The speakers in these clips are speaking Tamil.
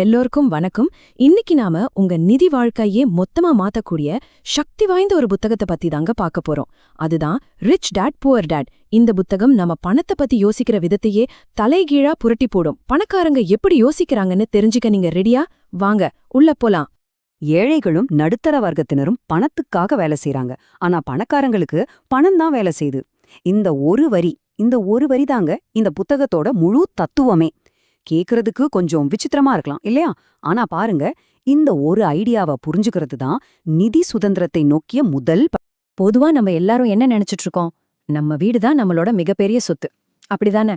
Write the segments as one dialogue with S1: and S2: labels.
S1: எல்லோருக்கும் வணக்கம். இன்னைக்கு நாம உங்க நிதி வாழ்க்கையே மொத்தமா மாத்தக்கூடிய சக்தி வாய்ந்த ஒரு புத்தகத்தை பத்தி தாங்க பார்க்க போறோம். அதுதான் ரிச் டேட் புவர் டேட் இந்த புத்தகம் நம்ம பணத்தை பத்தி யோசிக்கிற விதத்தையே தலைகீழா புரட்டி போடும். பணக்காரங்க எப்படி யோசிக்கிறாங்கன்னு தெரிஞ்சுக்க நீங்க ரெடியா வாங்க உள்ள போலாம்.
S2: ஏழைகளும் நடுத்தர வர்க்கத்தினரும் பணத்துக்காக வேலை செய்யறாங்க ஆனா பணக்காரங்களுக்கு பணம் தான் வேலை செய்யுது. இந்த ஒரு வரி இந்த ஒரு வரி தாங்க இந்த புத்தகத்தோட முழு தத்துவமே. கேக்குறதுக்கு கொஞ்சம் விசித்திரமா இருக்கலாம் இல்லையா? ஆனா பாருங்க இந்த ஒரு ஐடியாவை புரிஞ்சுக்கிறது தான் நிதி சுதந்திரத்தை நோக்கிய முதல்
S1: பொதுவா நம்ம எல்லாரும் என்ன நினைச்சிட்டு இருக்கோம்? நம்ம வீடு தான் நம்மளோட மிகப்பெரிய சொத்து. அப்படிதானே?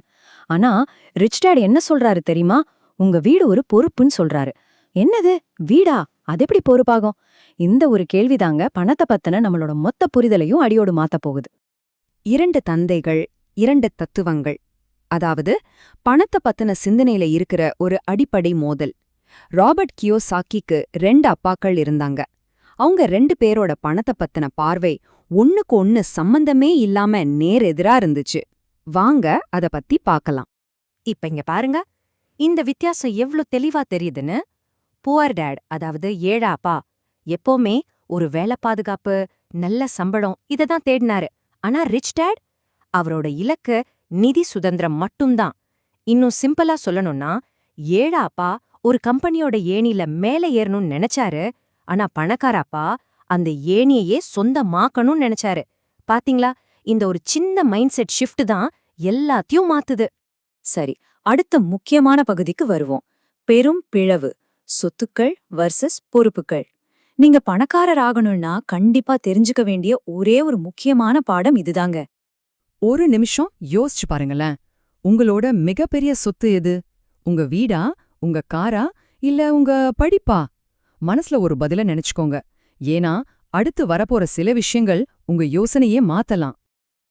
S1: ஆனா ரிச் டேட் என்ன சொல்றாரு தெரியுமா? உங்க வீடு ஒரு பொறுப்புன்னு சொல்றாரு. என்னது? வீடா? அது எப்படி பொறுப்பாகும்? இந்த ஒரு கேள்விதாங்க பணத்தை பத்தின நம்மளோட மொத்த புரிதலையும் அடியோடு மாத்த போகுது.
S2: இரண்டு தந்தைகள் இரண்டு தத்துவங்கள். அதாவது பணத்தை பத்தின சிந்தனையில இருக்கிற ஒரு அடிப்படை மோதல். ராபர்ட் கியோ சாக்கிக்கு ரெண்டு அப்பாக்கள் இருந்தாங்க. அவங்க ரெண்டு பேரோட பணத்தை பத்தின பார்வை ஒண்ணுக்கு ஒண்ணு சம்பந்தமே இல்லாம நேர் எதிரா இருந்துச்சு. வாங்க அத பத்தி பார்க்கலாம்
S3: இப்ப இங்க பாருங்க. இந்த வித்தியாசம் எவ்ளோ தெளிவா தெரியுதுன்னு? புவர் டேட் அதாவது ஏழா அப்பா எப்போவுமே ஒரு வேலை பாதுகாப்பு நல்ல சம்பளம் இததான் தேடினாரு. ஆனா ரிச் டேட் அவரோட இலக்கு நிதி சுதந்திரம் மட்டும்தான். இன்னும் சிம்பிளா சொல்லணும்னா ஏழா அப்பா ஒரு கம்பெனியோட ஏணில மேல ஏறணும்னு நினைச்சாரு. ஆனா பணக்காராப்பா அந்த ஏணியையே சொந்தமாக்கணும்னு நினைச்சாரு. பாத்தீங்களா? இந்த ஒரு சின்ன மைண்ட் செட் ஷிஃப்ட் தான் எல்லாத்தையும் மாத்துது.
S1: சரி அடுத்த முக்கியமான பகுதிக்கு வருவோம். பெரும் பிழவு சொத்துக்கள் வர்சஸ் பொறுப்புகள். நீங்க பணக்காரர் ஆகணும்னா கண்டிப்பா தெரிஞ்சுக்க வேண்டிய ஒரே ஒரு முக்கியமான பாடம் இதுதாங்க.
S4: ஒரு நிமிஷம் யோசிச்சு பாருங்களேன். உங்களோட மிகப்பெரிய சொத்து எது? உங்க வீடா? உங்க காரா? இல்ல உங்க படிப்பா? மனசுல ஒரு பதில நினைச்சுக்கோங்க. ஏன்னா அடுத்து வரப்போற சில விஷயங்கள் உங்க யோசனையே மாத்தலாம்.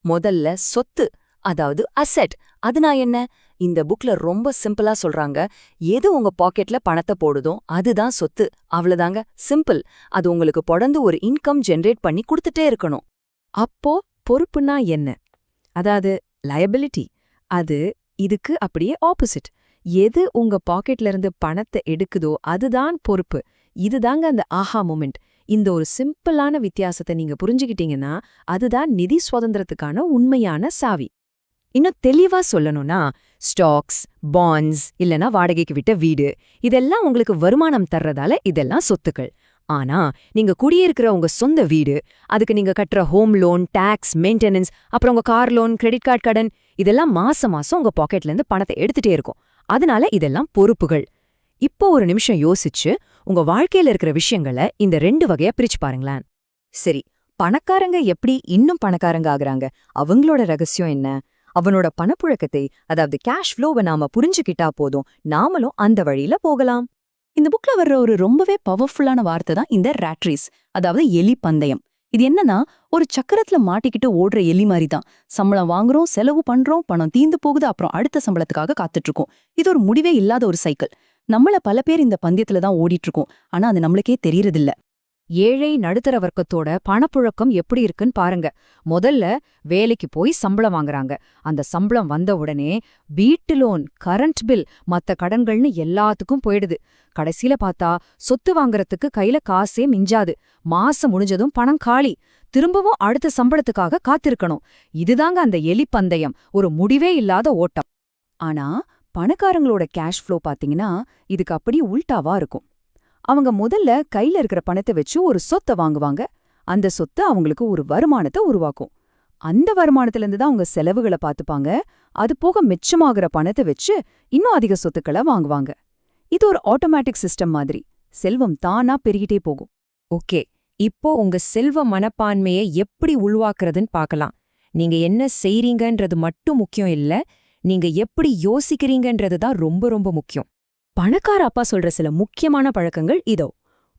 S2: முதல்ல சொத்து அதாவது அசெட் அதுனா என்ன? இந்த புக்ல ரொம்ப சிம்பிளா சொல்றாங்க. எது உங்க பாக்கெட்ல பணத்தை போடுதோ அதுதான் சொத்து. அவ்வளவுதாங்க. சிம்பிள் அது உங்களுக்கு தொடர்ந்து ஒரு இன்கம் ஜெனரேட் பண்ணி கொடுத்துட்டே இருக்கணும்.
S1: அப்போ பொறுப்புனா என்ன? அதாவது லயபிலிட்டி அது இதுக்கு அப்படியே ஆப்போசிட் எது உங்க பாக்கெட்ல இருந்து பணத்தை எடுக்குதோ அதுதான் பொறுப்பு. இதுதாங்க அந்த ஆஹா மூமெண்ட் இந்த ஒரு சிம்பிளான வித்தியாசத்தை நீங்க புரிஞ்சுக்கிட்டீங்கன்னா அதுதான் நிதி சுதந்திரத்துக்கான உண்மையான சாவி. இன்னும் தெளிவா சொல்லணும்னா ஸ்டாக்ஸ் பாண்ட்ஸ் இல்லனா வாடகைக்கு விட்ட வீடு இதெல்லாம் உங்களுக்கு வருமானம் தர்றதால இதெல்லாம் சொத்துக்கள். ஆனா நீங்க குடியிருக்கிற உங்க சொந்த வீடு அதுக்கு நீங்க கட்டுற ஹோம் லோன் டாக்ஸ் மெயின்டெனன்ஸ் அப்புறம் உங்க கார் லோன் கிரெடிட் கார்டு கடன் இதெல்லாம் மாசம் மாசம் உங்க பாக்கெட்ல இருந்து பணத்தை எடுத்துட்டே இருக்கும். அதனால இதெல்லாம் பொறுப்புகள். இப்போ ஒரு நிமிஷம் யோசிச்சு உங்க வாழ்க்கையில இருக்கிற விஷயங்களை இந்த ரெண்டு வகையா பிரிச்சு பாருங்களேன். சரி பணக்காரங்க எப்படி இன்னும் பணக்காரங்க ஆகுறாங்க? அவங்களோட ரகசியம் என்ன? அவனோட பணப்புழக்கத்தை அதாவது கேஷ் ஃப்ளோவை நாம புரிஞ்சுக்கிட்டா போதும் நாமளும் அந்த வழியில போகலாம். இந்த புக்ல வர்ற ஒரு ரொம்பவே பவர்ஃபுல்லான வார்த்தை தான் இந்த ரேட்ரீஸ் அதாவது எலி பந்தயம். இது என்னன்னா ஒரு சக்கரத்துல மாட்டிக்கிட்டு ஓடுற எலி மாதிரி தான். சம்பளம் வாங்குறோம் செலவு பண்றோம் பணம் தீந்து போகுது அப்புறம் அடுத்த சம்பளத்துக்காக காத்துட்டு இருக்கோம் இது ஒரு முடிவே இல்லாத ஒரு சைக்கிள் நம்மள பல பேர் இந்த பந்தயத்துல தான் ஓடிட்டு இருக்கோம் ஆனா அது நம்மளுக்கே தெரியறதில்ல.
S3: ஏழை நடுத்தர வர்க்கத்தோட பணப்புழக்கம் எப்படி இருக்குன்னு பாருங்க. முதல்ல வேலைக்கு போய் சம்பளம் வாங்குறாங்க. அந்த சம்பளம் வந்த உடனே வீட்டு லோன் கரண்ட் பில் மத்த கடன்கள்னு எல்லாத்துக்கும் போயிடுது. கடைசியில பார்த்தா சொத்து வாங்குறதுக்கு கையில காசே மிஞ்சாது. மாசம் முடிஞ்சதும் பணம் காலி. திரும்பவும் அடுத்த சம்பளத்துக்காக காத்திருக்கணும். இதுதாங்க அந்த எலி பந்தயம் ஒரு முடிவே இல்லாத ஓட்டம்.
S2: ஆனா பணக்காரங்களோட கேஷ் ஃப்ளோ பாத்தீங்கன்னா இதுக்கு அப்படியே உல்டாவா இருக்கும். அவங்க முதல்ல கையில இருக்கிற பணத்தை வச்சு ஒரு சொத்தை வாங்குவாங்க. அந்த சொத்து அவங்களுக்கு ஒரு வருமானத்தை உருவாக்கும். அந்த வருமானத்திலிருந்து தான் அவங்க செலவுகளை பார்த்துப்பாங்க. அது போக மிச்சமாகிற பணத்தை வச்சு இன்னும் அதிக சொத்துக்களை வாங்குவாங்க. இது ஒரு ஆட்டோமேட்டிக் சிஸ்டம் மாதிரி. செல்வம் தானா பெருகிட்டே போகும்.
S3: ஓகே. இப்போ உங்க செல்வ மனப்பான்மையை எப்படி உள்வாக்குறதுன்னு பார்க்கலாம். நீங்க என்ன செய்றீங்கன்றது மட்டும் முக்கியம் இல்ல நீங்க எப்படி யோசிக்கிறீங்கன்றது தான் ரொம்ப ரொம்ப முக்கியம்.
S1: பணக்கார அப்பா சொல்ற சில முக்கியமான பழக்கங்கள் இதோ.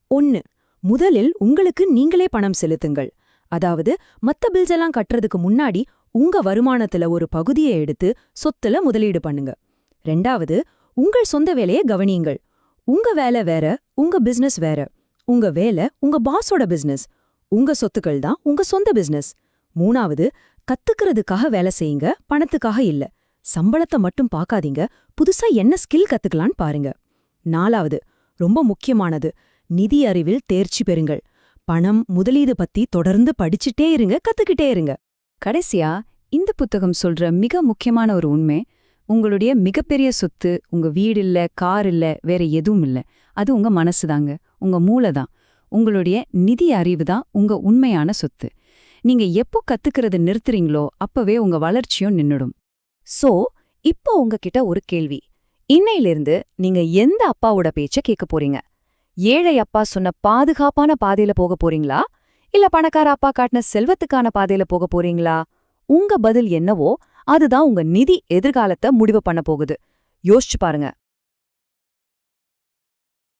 S1: ஒன்னு முதலில் உங்களுக்கு நீங்களே பணம் செலுத்துங்கள். அதாவது மத்த பில்ஸ் எல்லாம் கட்டுறதுக்கு முன்னாடி உங்க வருமானத்துல ஒரு பகுதியை எடுத்து சொத்துல முதலீடு பண்ணுங்க. ரெண்டாவது உங்கள் சொந்த வேலையை கவனியுங்கள். உங்க வேலை வேற உங்க பிசினஸ் வேற. உங்க வேலை உங்க பாஸோட பிசினஸ் உங்க சொத்துக்கள் தான் உங்க சொந்த பிசினஸ் மூணாவது கத்துக்கிறதுக்காக வேலை செய்யுங்க பணத்துக்காக இல்ல. சம்பளத்தை மட்டும் பார்க்காதீங்க. புதுசா என்ன ஸ்கில் கத்துக்கலான்னு பாருங்க.
S5: நாலாவது ரொம்ப முக்கியமானது நிதி அறிவில் தேர்ச்சி பெறுங்கள். பணம் முதலீடு பத்தி தொடர்ந்து படிச்சுட்டே இருங்க கத்துக்கிட்டே இருங்க.
S2: கடைசியா இந்த புத்தகம் சொல்ற மிக முக்கியமான ஒரு உண்மை உங்களுடைய மிகப்பெரிய சொத்து உங்க வீடு இல்ல கார் இல்ல வேற எதுவும் இல்ல. அது உங்க மனசுதாங்க உங்க மூளை தான். உங்களுடைய நிதி அறிவு தான் உங்க உண்மையான சொத்து. நீங்க எப்போ கத்துக்கிறது நிறுத்துறீங்களோ அப்பவே உங்க வளர்ச்சியும் நின்னுடும்.
S3: சோ இப்போ உங்ககிட்ட ஒரு கேள்வி. இன்னையிலிருந்து நீங்க எந்த அப்பாவோட பேச்ச கேட்க போறீங்க? ஏழை அப்பா சொன்ன பாதுகாப்பான பாதையில போக போறீங்களா? இல்ல பணக்கார அப்பா காட்டின செல்வத்துக்கான பாதையில போக போறீங்களா? உங்க பதில் என்னவோ அதுதான் உங்க நிதி எதிர்காலத்தை முடிவு பண்ண போகுது. யோசிச்சு பாருங்க.